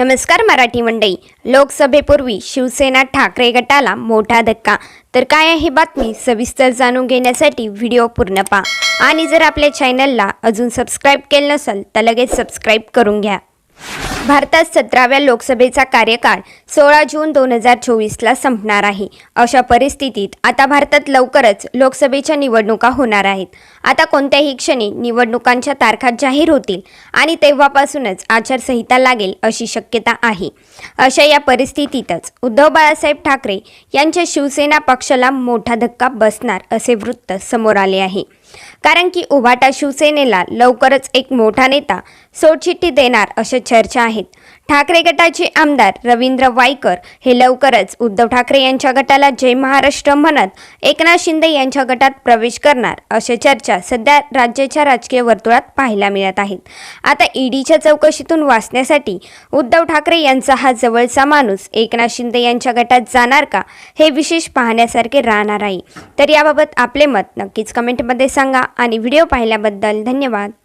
नमस्कार मराठी मंडळी. लोकसभेपूर्वी शिवसेना ठाकरे गटाला मोठा धक्का. तर काय आहे ही बातमी? सविस्तर जाणून घेण्यासाठी व्हिडिओ पूर्ण पहा. आणि जर आपल्या चॅनलला अजून सबस्क्राईब केलं नसेल तर लगेच सबस्क्राईब करून घ्या. भारतात सतराव्या लोकसभेचा कार्यकाळ सोळा जून दोन हजार चोवीसला संपणार आहे. अशा परिस्थितीत आता भारतात लवकरच लोकसभेच्या निवडणुका होणार आहेत. आता कोणत्याही क्षणी निवडणुकांच्या तारखा जाहीर होतील आणि तेव्हापासूनच आचारसंहिता लागेल अशी शक्यता आहे. अशा या परिस्थितीतच उद्धव बाळासाहेब ठाकरे यांच्या शिवसेना पक्षाला मोठा धक्का बसणार असे वृत्त समोर आले आहे. कारण की उभाटा शिवसेनेला लवकरच एक मोठा नेता सोडचिठ्ठी देणार अशा चर्चा आहेत. ठाकरे गटाचे आमदार रवींद्र वायकर हे लवकरच उद्धव ठाकरे यांच्या गटाला जय महाराष्ट्र म्हणत एकनाथ शिंदे यांच्या गटात प्रवेश करणार अशा चर्चा सध्या राज्याच्या राजकीय वर्तुळात पाहायला मिळत आहेत. आता ईडीच्या चौकशीतून वाचण्यासाठी उद्धव ठाकरे यांचा हा जवळचा माणूस एकनाथ शिंदे यांच्या गटात जाणार का हे विशेष पाहण्यासारखे राहणार आहे. तर याबाबत आपले मत नक्कीच कमेंटमध्ये सांगा आणि व्हिडिओ पाहिल्याबद्दल धन्यवाद.